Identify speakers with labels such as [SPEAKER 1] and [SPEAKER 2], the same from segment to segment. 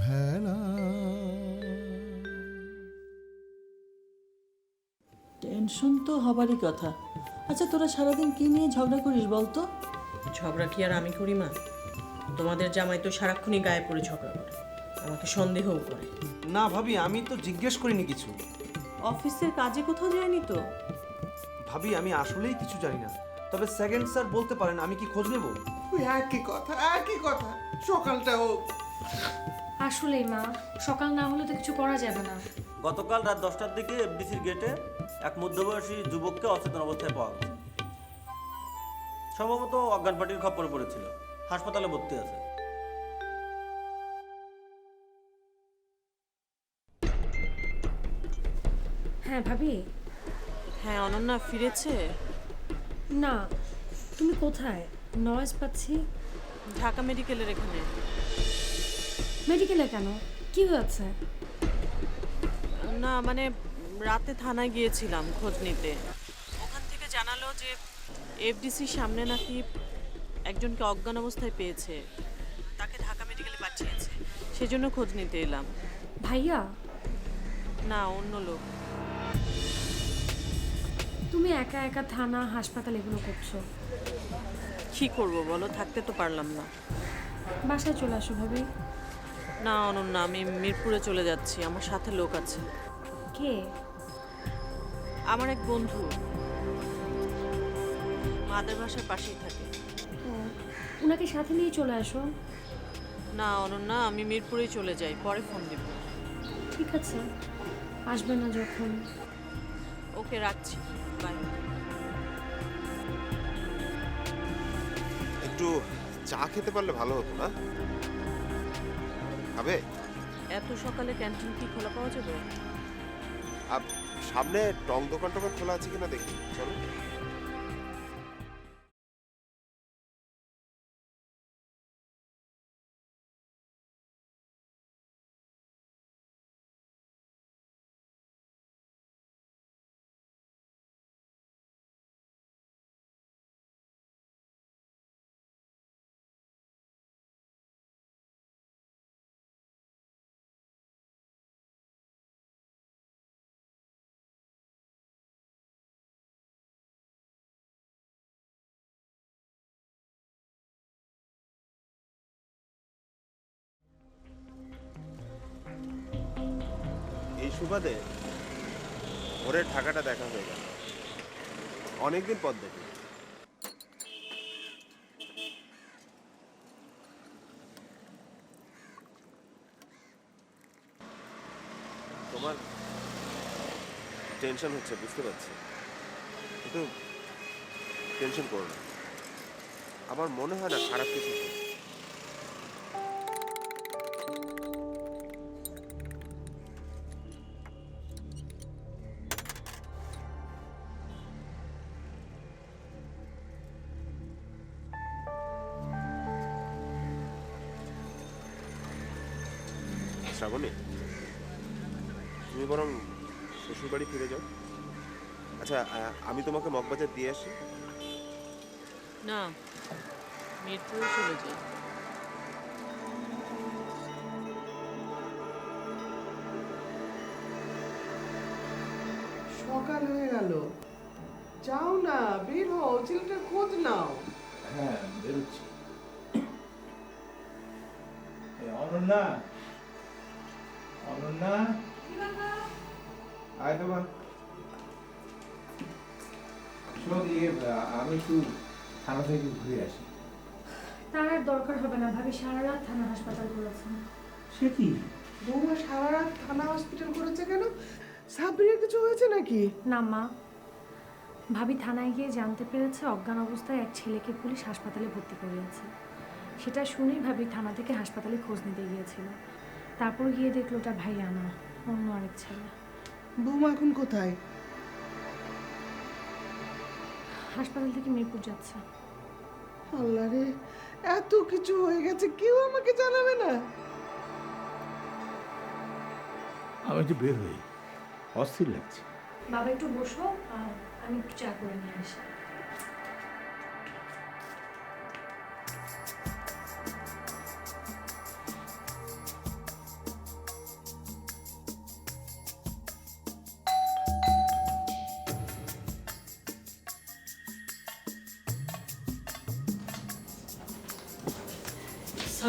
[SPEAKER 1] ভেলা।
[SPEAKER 2] টেনশন তো হবারই কথা। আচ্ছা তোরা সারাদিন কি নিয়ে ঝগড়া করিস বলতো?
[SPEAKER 3] ঝগড়া কি আর আমি করি মা? তোমাদের জামাই তো সারাক্ষণই গায়ে পড়ে ঝগড়া করে। আমাকে সন্দেহও করে।
[SPEAKER 4] না ভাবি আমি তো জিজ্ঞেস করিনি কিছু।
[SPEAKER 3] অফিসের কাজে কোথাও যায়নি তো?
[SPEAKER 4] ভাবি আমি আসলেই কিছু জানি না। তবে সেকেন্ড স্যার বলতে পারেন আমি কি খোঁজ নেব?
[SPEAKER 5] ওই একই কথা একই কথা। সকালটা ও
[SPEAKER 6] আসলেই মা সকাল না হলে তো কিছু করা যাবে না।
[SPEAKER 7] গতকাল রাত দশটার দিকে এফডিসির গেটে এক মধ্যবয়সী যুবককে অচেতন অবস্থায় পাওয়া গেছে। সম্ভবত অজ্ঞান পার্টির খপ্পরে পড়েছিল। হাসপাতালে ভর্তি আছে।
[SPEAKER 6] হ্যাঁ ভাবি?
[SPEAKER 3] হ্যাঁ অনন্যা ফিরেছে?
[SPEAKER 6] না তুমি কোথায়? নয়েজ পাচ্ছি।
[SPEAKER 3] ঢাকা মেডিকেলের এখানে।
[SPEAKER 6] মেডিকেলে কেন? কি হয়েছে?
[SPEAKER 3] না মানে রাতে থানায় গিয়েছিলাম খোঁজ নিতে। ওখান থেকে জানালো যে এফডিসির সামনে নাকি একজনকে অজ্ঞান অবস্থায় পেয়েছে। তাকে ঢাকা মেডিকেলে পাঠিয়েছে। সেজন্য খোঁজ নিতে এলাম।
[SPEAKER 6] ভাইয়া?
[SPEAKER 3] না অন্য লোক।
[SPEAKER 6] তুমি একা একা থানা হাসপাতাল এগুলো করছ?
[SPEAKER 3] কি করব বলো? থাকতে তো পারলাম না।
[SPEAKER 6] বাসায় চলে আসো ভাবি।
[SPEAKER 3] না অনন্যা আমি মিরপুরে চলে যাচ্ছি। আমার সাথে লোক আছে।
[SPEAKER 6] কে?
[SPEAKER 3] আমার এক বন্ধু। মাদের বাসার পাশেই থাকে।
[SPEAKER 6] ওনাকে সাথে নিয়ে চলে আসো।
[SPEAKER 3] না অনন্যা আমি মিরপুরেই চলে যাই। পরে ফোন দিব।
[SPEAKER 6] ঠিক আছে। আসবে না যখন।
[SPEAKER 3] ওকে রাখছি। বাই।
[SPEAKER 8] একটু চা খেতে পারলে ভালো হতো না? খাবে
[SPEAKER 3] এত সকালে ক্যান্টিন কি খোলা পাওয়া যাবে?
[SPEAKER 8] আপ সামনে টং দোকান টোকান খোলা আছে কিনা দেখি চলো। সুবাদে ভোরের ঢাকাটা দেখা হয়ে গেল। অনেকদিন পর দেখি তোমার টেনশন হচ্ছে, বুঝতে পারছি। কিন্তু টেনশন করো না। আমার মনে হয় না খারাপ কিছু হচ্ছে। শ্রাবণী? তুমি বরং শ্বশুর বাড়ি ফিরে যাও। আচ্ছা আমি তোমাকে মগবাজার দিয়ে আসি।
[SPEAKER 3] না মিরপুরে চলে যাই।
[SPEAKER 5] সকাল হয়ে গেল। যাও না বের হও ছেলেটার খোঁজ নাও।
[SPEAKER 9] হ্যাঁ বেরোচ্ছি। অনন্যা অনন্যা আয় আ- আমি একটু থানা থেকে ঘুরে আসি।
[SPEAKER 6] তার আর দরকার হবে না ভাবি সারা রাত থানা হাসপাতাল করেছেন
[SPEAKER 9] সে কি?
[SPEAKER 5] বৌমা সারা রাত থানা হসপিটাল করেছে কেন? সাবরিনের কিছু হয়েছে নাকি?
[SPEAKER 6] না মা। ভাবি থানায় গিয়ে জানতে পেরেছে অজ্ঞান অবস্থায় এক ছেলেকে পুলিশ হাসপাতালে ভর্তি করিয়েছে। সেটা শুনেই ভাবি থানা থেকে হাসপাতালে খোঁজ নিতে গিয়েছিল। তারপর গিয়ে দেখল ওটা ভাই আনা অন্য আরেক ছেলে।
[SPEAKER 5] বৌমা এখন কোথায়?
[SPEAKER 6] হাসপাতাল থেকে মিরপুর যাচ্ছে।
[SPEAKER 5] আল্লাহ রে এত কিছু হয়ে গেছে কেউ আমাকে জানাবে না।
[SPEAKER 9] আমি একটু বের হই অস্থির লাগছে।
[SPEAKER 6] বাবা একটু বসো আর আমি একটু চা করে নিয়ে আসি।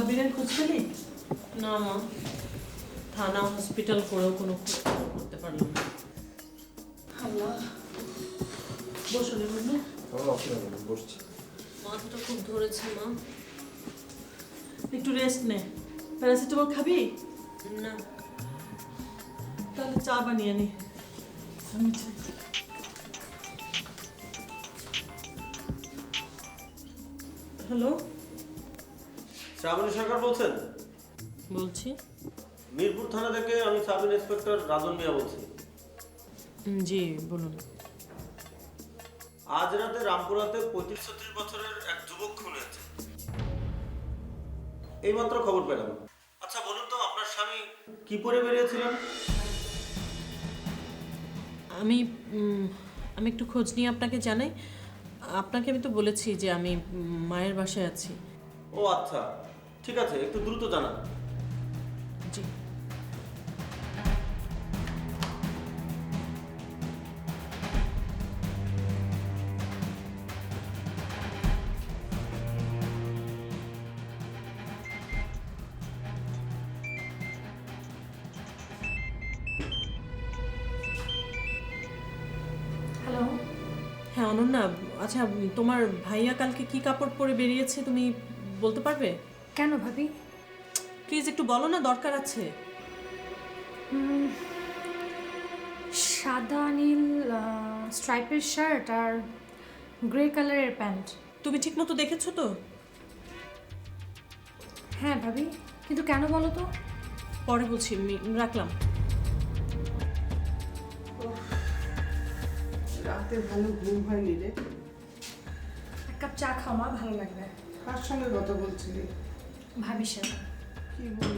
[SPEAKER 2] সাবিরের খোঁজ পেলি?
[SPEAKER 3] না মা থানা হসপিটাল করেও কোনো খোঁজ করতে পারলাম না।
[SPEAKER 2] আল্লাহ। বসলে বলল
[SPEAKER 4] বসছি।
[SPEAKER 3] মাথাটা খুব ধরেছে মা।
[SPEAKER 2] একটু রেস্ট নে। প্যারাসিটামল খাবি?
[SPEAKER 3] না।
[SPEAKER 2] তাহলে চা বানিয়ে নি। আমি হ্যালো?
[SPEAKER 7] শ্রাবণী সরকার বলছেন?
[SPEAKER 3] বলছি।
[SPEAKER 7] মিরপুর থানা থেকে আমি সাব ইন্সপেক্টর রাজন মিয়া বলছি।
[SPEAKER 3] জি বলুন।
[SPEAKER 7] আজ রাতে রামপুরাতে পঁয়ত্রিশ ছত্রিশ বছরের এক যুবক খুন হয়েছে। এইমাত্র খবর পেলাম। আচ্ছা বলুন তো আপনার স্বামী কি পরে বেরিয়েছিলেন?
[SPEAKER 3] আমি আমি একটু খোঁজ নিয়ে আপনাকে জানাই। আপনাকে আমি তো বলেছি যে আমি মায়ের বাসায় আছি।
[SPEAKER 7] ও আচ্ছা। ঠিক আছে একটু দ্রুত জানান।
[SPEAKER 3] জি।
[SPEAKER 6] হ্যালো
[SPEAKER 3] হ্যাঁ অনন্যা আচ্ছা তোমার ভাইয়া কালকে কি কাপড় পরে বেরিয়েছে তুমি বলতে পারবে?
[SPEAKER 6] কেন ভাবি?
[SPEAKER 3] প্লিজ একটু বলো না দরকার আছে।
[SPEAKER 6] সাদা নীল স্ট্রাইপের শার্ট আর গ্রে কালারের প্যান্ট।
[SPEAKER 3] তুমি ঠিক মতো দেখেছ তো?
[SPEAKER 6] হ্যাঁ ভাবি কিন্তু কেন বলো তো?
[SPEAKER 3] পরে বলছি রাখলাম।
[SPEAKER 5] রাতে ভালো ঘুম হয়নি রে।
[SPEAKER 6] এক কাপ চা খাও মা ভালো লাগবে।
[SPEAKER 5] কার সঙ্গে কথা বলছিলি?
[SPEAKER 6] ভাবির সাথে
[SPEAKER 5] কি বলব?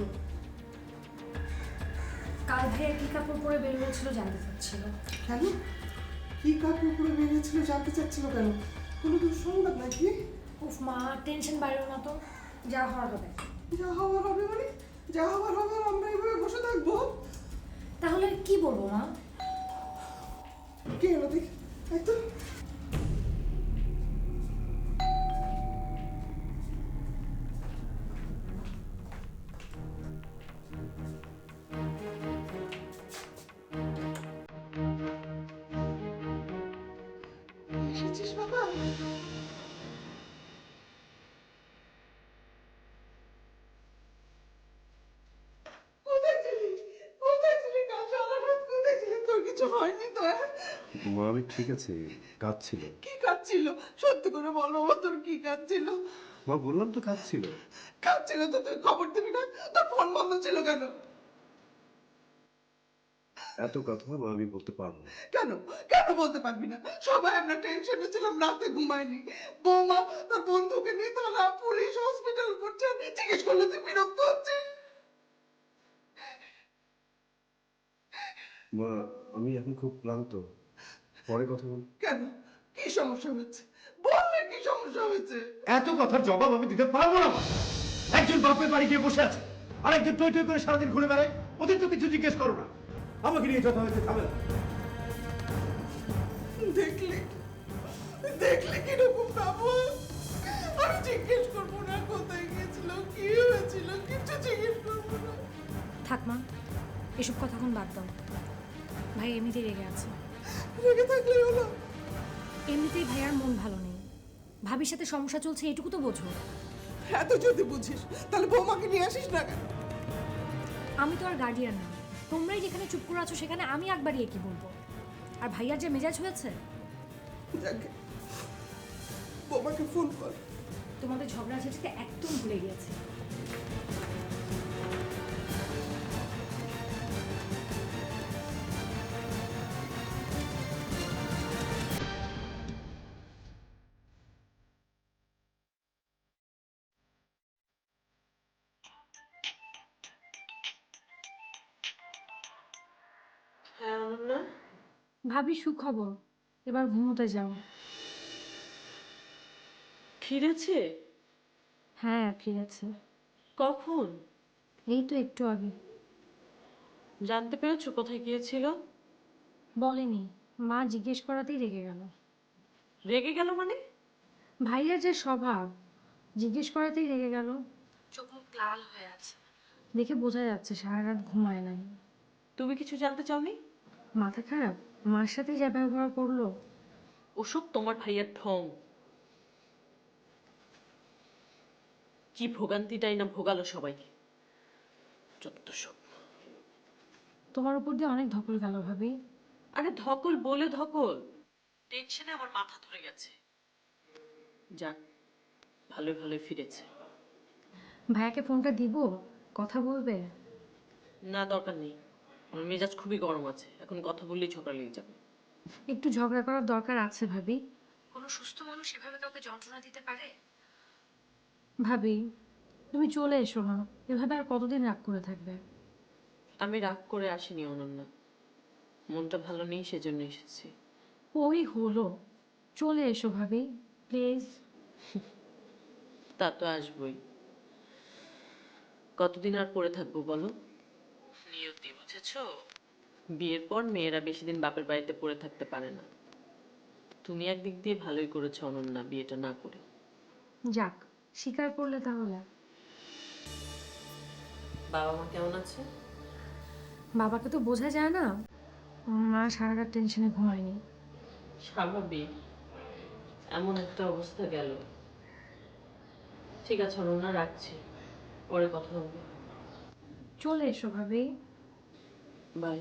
[SPEAKER 6] কাল ভাইয়া কি কাপড় পরে বের হয়েছিল জানতে চাচ্ছিল।
[SPEAKER 5] কেন? কি কাপড় পরে বেরিয়েছিল জানতে চাচ্ছিল কেন? কোনো দুঃসংবাদ নাকি?
[SPEAKER 6] উফ মা টেনশন বাড়িও না তো যা হওয়ার হবে।
[SPEAKER 5] যা হওয়ার হবে মানে? যা হওয়ার হবে আমরা এইভাবে বসে থাকব?
[SPEAKER 6] তাহলে কি বলব মা?
[SPEAKER 5] কে এলো দেখি? একদম কিছু হয়নি তো হ্যাঁ?
[SPEAKER 8] মা আমি ঠিক আছে কাজ ছিল
[SPEAKER 5] কি কাজ ছিল সত্যি করে বল বাবা তোর কি কাজ ছিল
[SPEAKER 8] মা বললাম তো কাজ ছিল
[SPEAKER 5] কাজ ছিল তো তুই খবর দিবি না? তোর ফোন বন্ধ ছিল কেন?
[SPEAKER 8] এত কথা মা আমি বলতে পারব।
[SPEAKER 5] কেন? কেন বলতে পারবি না? সবাই আমরা টেনশনে ছিলাম রাতে ঘুমাইনি বৌমা তোর বন্ধুকে নিয়ে তারা পুলিশ হসপিটাল করছে। জিজ্ঞেস করলে তুই বিরক্ত হচ্ছিস?
[SPEAKER 8] মা আমি এখন খুব ক্লান্ত। পরে কথা বল।
[SPEAKER 5] কেন? কি সমস্যা হয়েছে? বললে কি সমস্যা হয়েছে?
[SPEAKER 9] এত কথার জবাব আমি দিতে পারব না মা। একজন বাপের বাড়ি গিয়ে বসে আছে আর একজন টই টই করে সারাদিন ঘুরে বেড়ায় ওদের তো কিছু জিজ্ঞেস করো না। আমাকে নিয়ে যত হয়েছে ঝামেলা।
[SPEAKER 5] দেখলে দেখলে কীরকম বাবু? আমি জিজ্ঞেস করব না কোথায় গিয়েছিল কি হয়েছিল কিছু জিজ্ঞেস করব না।
[SPEAKER 6] থাক মা এসব কথা এখন বাদ দাও। ভাই এমনিতেই রেগে আছে।
[SPEAKER 5] রেগে থাকলেই হলো
[SPEAKER 6] এমনিতেই ভাইয়ার মন ভালো নেই। ভাবির সাথে সমস্যা চলছে এটুকু তো বোঝো।
[SPEAKER 5] এত যদি বুঝিস তাহলে বৌমাকে নিয়ে আসিস না কেন?
[SPEAKER 6] আমি তো আর গার্ডিয়ান না। তোমরাই যেখানে চুপ করে আছো সেখানে আমি একবারই কি বলব? আর ভাইয়ার যে মেজাজ হয়েছে?
[SPEAKER 5] যাকে বৌমাকে ফোন কর।
[SPEAKER 6] তোমাদের ঝগড়া ঝাঁটিতে একদম ভুলে গিয়েছে। ভাবি সুখবর এবার ঘুমোতে যাও।
[SPEAKER 3] ফিরেছে?
[SPEAKER 6] হ্যাঁ ফিরেছে।
[SPEAKER 3] কখন?
[SPEAKER 6] এই তো একটু আগে।
[SPEAKER 3] জানতে পেরেছ কোথায় গিয়েছিল?
[SPEAKER 6] বলেনি মা জিজ্ঞেস করাতেই রেগে গেল।
[SPEAKER 3] রেগে গেল মানে?
[SPEAKER 6] ভাইয়ের যে স্বভাব জিজ্ঞেস করাতেই রেগে গেল। চোখ মুখ লাল হয়ে আছে। দেখে বোঝা যাচ্ছে সারা রাত ঘুমায় নাই।
[SPEAKER 3] তুমি কিছু জানতে চাওনি?
[SPEAKER 6] মাথা খারাপ? মার সাথে যা ব্যবহার করল?
[SPEAKER 3] ওসব তোমার ভাইয়ের ঠং কি ভোগান্তিটাই না ভোগালো সবাইকে যত সব।
[SPEAKER 6] তোমার উপর দিয়ে অনেক ধকল গেল ভাবি।
[SPEAKER 3] আরে ধকল বলে ধকল। টেনশনে আমার মাথা ধরে গেছে। যাক ভালোই ভালোই ফিরেছে।
[SPEAKER 6] ভাইয়াকে ফোনটা দিব? কথা বলবে?
[SPEAKER 3] না দরকার নেই। আমার মেজাজ খুবই গরম আছে। এখন কথা বললেই ঝগড়া লেগে যাবে।
[SPEAKER 6] একটু ঝগড়া করার দরকার আছে ভাবি। কোনো সুস্থ মানুষ এভাবে কাউকে যন্ত্রণা দিতে পারে? ভাবি তুমি চলে এসো না এভাবে আর কতদিন রাগ করে থাকবে?
[SPEAKER 3] আমি রাগ করে আসিনি অনন্যা। মনটা ভালো নেই সেজন্য এসেছি।
[SPEAKER 6] ওই হলো। চলে এসো ভাবি। প্লিজ।
[SPEAKER 3] তা তো আসবই। কতদিন আর পড়ে থাকব বলো? নিয়তি। বুঝেছ বিয়ের পর মেয়েরা বেশি দিন বাপের বাড়িতে পড়ে থাকতে পারে না। তুমি একদিক দিয়ে ভালোই করেছ অনন্যা বিয়েটা না করে।
[SPEAKER 6] যাক স্বীকার করলে তাহলে।
[SPEAKER 3] বাবা মা কেমন আছে?
[SPEAKER 6] বাবাকে তো বোঝা যায় না। মা সারা রাত টেনশনে ঘুমায়নি।
[SPEAKER 3] স্বাভাবিক। এমন একটা অবস্থা গেল। ঠিক আছে অনন্যা রাখছি। পরে কথা হবে।
[SPEAKER 6] চলে এসো ভাবি
[SPEAKER 3] বাই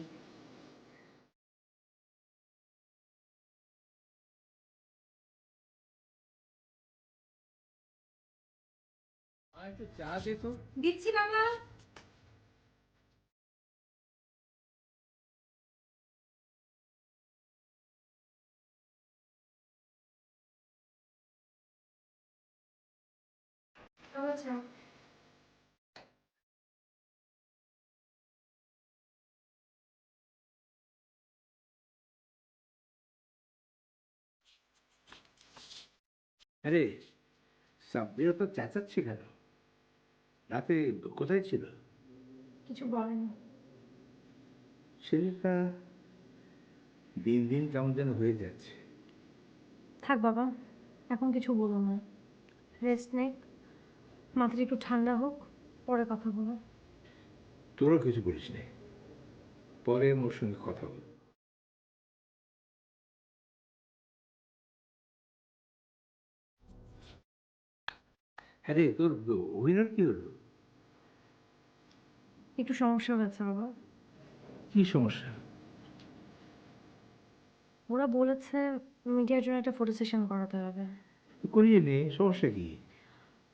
[SPEAKER 6] দিচ্ছি বাবা। আচ্ছা
[SPEAKER 9] আরে সাব্বিরও তো চেঁচাচ্ছে কেন? রাতে কোথায় ছিল?
[SPEAKER 6] কিছু বলেনি।
[SPEAKER 9] শরীরটা দিন দিন কেমন যেন হয়ে যাচ্ছে।
[SPEAKER 6] থাক বাবা এখন কিছু বলো না। রেস্ট নেক মাথাটা একটু ঠান্ডা হোক পরে কথা বলো।
[SPEAKER 9] তোরও কিছু বলিস নে। পরে ওর সঙ্গে কথা বল। হ্যাঁ রে তোর অভিনয় কি হলো?
[SPEAKER 6] একটু সমস্যা হয়েছে বাবা।
[SPEAKER 9] কি সমস্যা?
[SPEAKER 6] ওরা বলেছে মিডিয়ার জন্য একটা ফটো সেশন করাতে হবে।
[SPEAKER 9] করিয়ে নে সমস্যা কি?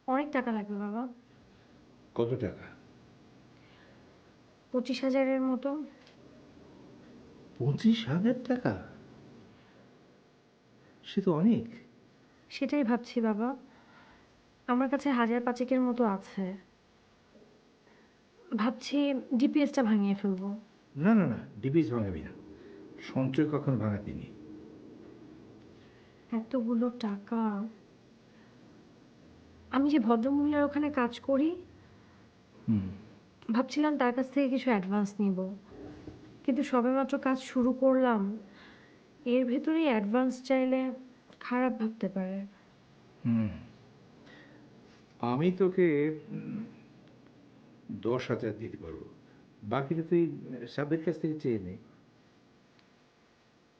[SPEAKER 6] অনেক টাকা লাগবে বাবা।
[SPEAKER 9] কত টাকা?
[SPEAKER 6] পঁচিশ হাজারের মতো।
[SPEAKER 9] পঁচিশ হাজার টাকা? সে তো অনেক।
[SPEAKER 6] সেটাই ভাবছি বাবা। আমার কাছে হাজার পাঁচেকের মতো আছে। ভাবছি ডিপিএসটা ভাঙিয়ে ফেলব।
[SPEAKER 9] না না না ডিপিস ভাঙাবি না। সঞ্চয় কখনো ভাঙাতি নেই
[SPEAKER 6] এতগুলো টাকা। আমি যে ভদ্রমহিলার ওখানে কাজ করি
[SPEAKER 9] হুম।
[SPEAKER 6] ভাবছিলাম তার কাছ থেকে কিছু অ্যাডভান্স নিব। কিন্তু সবেমাত্র কাজ শুরু করলাম এর ভেতরেই অ্যাডভান্স চাইলে খারাপ ভাবতে পারে।
[SPEAKER 9] হুম। আমি তোকে দশ হাজার দিতে পারব। বাকিটা তুই সাবের কাছ থেকে চেয়ে নে।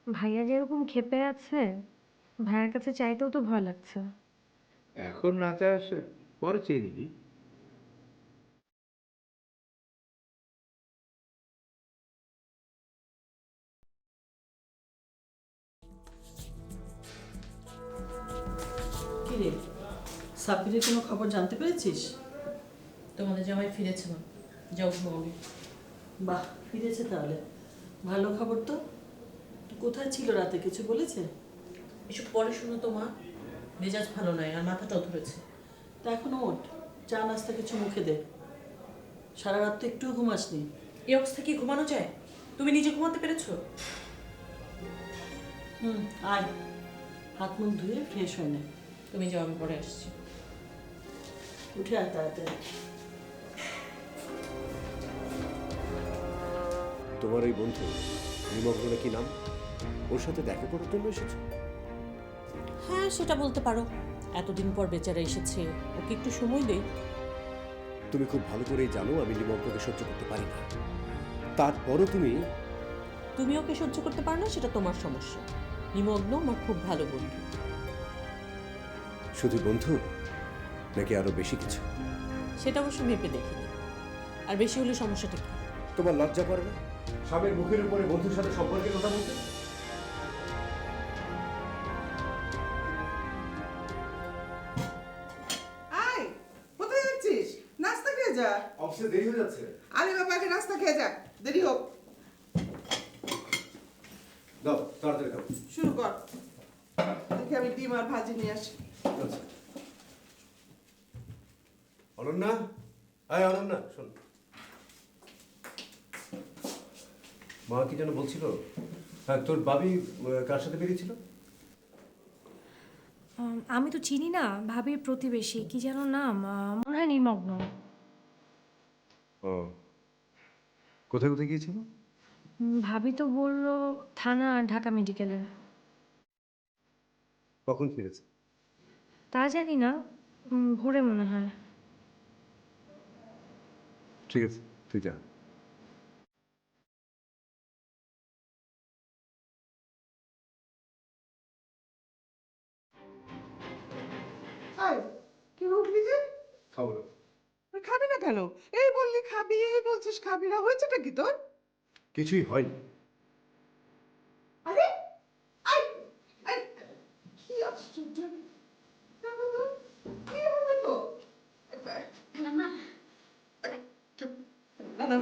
[SPEAKER 6] ভাইয়া যেরকম খেপে আছে ভাইয়ার কাছে চাইতেও তো ভয় লাগছে।
[SPEAKER 10] এখন না চাস পরে চেয়ে নিবি।
[SPEAKER 2] সাব্বিরের কোনো খবর জানতে পেরেছিস?
[SPEAKER 3] তোমাদের জামাই ফিরেছে না। যাও ঘুমাবে
[SPEAKER 2] বাহ ফিরেছে তাহলে। ভালো খবর তো তো। কোথায় ছিল রাতে? কিছু বলেছে?
[SPEAKER 3] এসব পরে শুনো তো মা। মেজাজ ভালো নয় আর মাথাটাও ধরেছে।
[SPEAKER 2] তা এখনও ওঠ। চা নাস্তা কিছু মুখে দে। সারা রাত তো একটুও ঘুমাসনি।
[SPEAKER 3] এই অবস্থা কি ঘুমানো যায়? তুমি নিজে ঘুমাতে পেরেছ?
[SPEAKER 2] হুম আয়। হাত মুখ ধুয়ে ফ্রেশ হয়ে নে।
[SPEAKER 3] তুমি যাও আমি পরে আসছি।
[SPEAKER 2] উঠে আয় তাড়াতাড়ি।
[SPEAKER 11] তোমার এই বন্ধু নিমগ্ন কি নাম? ওর সাথে দেখা করার জন্য এসেছ?
[SPEAKER 3] হ্যাঁ সেটা বলতে পারো। এতদিন পর বেচারা এসেছে ওকে একটু সময় দেই
[SPEAKER 11] তুমি খুব ভালো করেই জানো আমি নিমগ্নকে সহ্য করতে পারি না। তারপরও তুমি
[SPEAKER 3] তুমি ওকে সহ্য করতে পারো না সেটা তোমার সমস্যা। নিমগ্ন আমার খুব ভালো বন্ধু।
[SPEAKER 11] শুধু বন্ধু নাকি আরও বেশি কিছু।
[SPEAKER 3] সেটা অবশ্য মেপে দেখিনি। আর বেশি হলে সমস্যাটা কি?
[SPEAKER 11] তোমার লজ্জা করে না? স্বামীর মুখের উপরে বন্ধুর সাথে সম্পর্কের কথা বলতে?
[SPEAKER 5] আয় কোথায় যাচ্ছিস? নাস্তা খেয়ে যা।
[SPEAKER 9] অফিসে দেরি হয়ে যাচ্ছে।
[SPEAKER 5] আরে বাবা আগে নাস্তা খেয়ে যা। দেরি হোক।
[SPEAKER 9] দাও তাড়াতাড়ি দাও
[SPEAKER 5] শুরু কর। দেখি আমি ডিম আর ভাজি নিয়ে আসি।
[SPEAKER 9] আচ্ছা। অনন্যা? আয় অনন্যা শোন। মা কি যেন বলছিল? হ্যাঁ তোর বাবি কার সাথে বেরিয়েছিল?
[SPEAKER 6] আমি তো চিনি না ভাবির প্রতিবেশী। কি যেন নাম? মনে হয় নিমগ্ন।
[SPEAKER 9] ও। কোথায় কোথায় গিয়েছিল?
[SPEAKER 6] ভাবি তো বলল থানা ঢাকা মেডিকেলে।
[SPEAKER 9] কখন ফিরেছে?
[SPEAKER 6] তা জানি না। ভোরে মনে হয়।
[SPEAKER 9] ঠিক আছে তুই যা
[SPEAKER 5] কি উঠলি যে?
[SPEAKER 9] খাব
[SPEAKER 5] খাবি না কেন? এই বললি খাবি এই বলছিস খাবি না হয়েছেটা কি তোর?
[SPEAKER 9] কিছুই হয়নি।
[SPEAKER 5] আরে আই আই কি আশ্চর্য। কি হবে তো? না না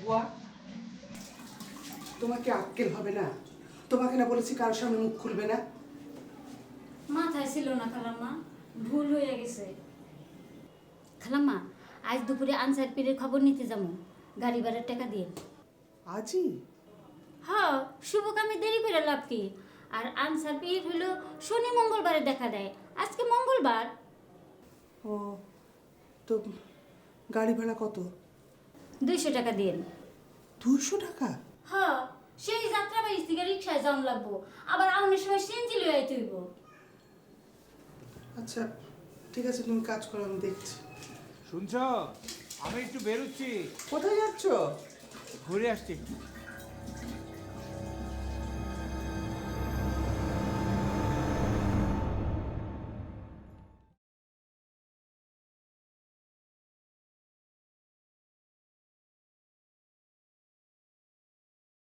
[SPEAKER 5] বুয়া তোমাকে আক্কেল হবে না? তোমাকে না বলেছি কারোর সামনে মুখ খুলবে না?
[SPEAKER 12] মাথায় ছিল না খালাম্মা। ভুল হয়ে গেছে। খালাম্মা আজ দুপুরে আনসার পীরের খবর নিতে যাব। গাড়ি ভাড়ার টাকা দিয়ে।
[SPEAKER 5] আজই?
[SPEAKER 12] হ শুভ কামে দেরি করে লাভ কি? আর আনসার পীর হলো শনি মঙ্গলবারে দেখা দেয়। আজকে মঙ্গলবার।
[SPEAKER 5] ও তো গাড়ি ভাড়া কত?
[SPEAKER 12] দুইশো টাকা দিন।
[SPEAKER 5] দুশো টাকা?
[SPEAKER 12] হ সেই যাত্রা বাড়ি থেকে রিক্সায় যাওয়ান লাগবো। আবার আউনের সময় সিনজি লয়ে আইতে হইব।
[SPEAKER 5] আচ্ছা ঠিক আছে তুমি কাজ করো আমি দেখছি।
[SPEAKER 10] শুনছ? আমি একটু বেরোচ্ছি।
[SPEAKER 5] কোথায় যাচ্ছ?
[SPEAKER 10] ঘুরে আসছি।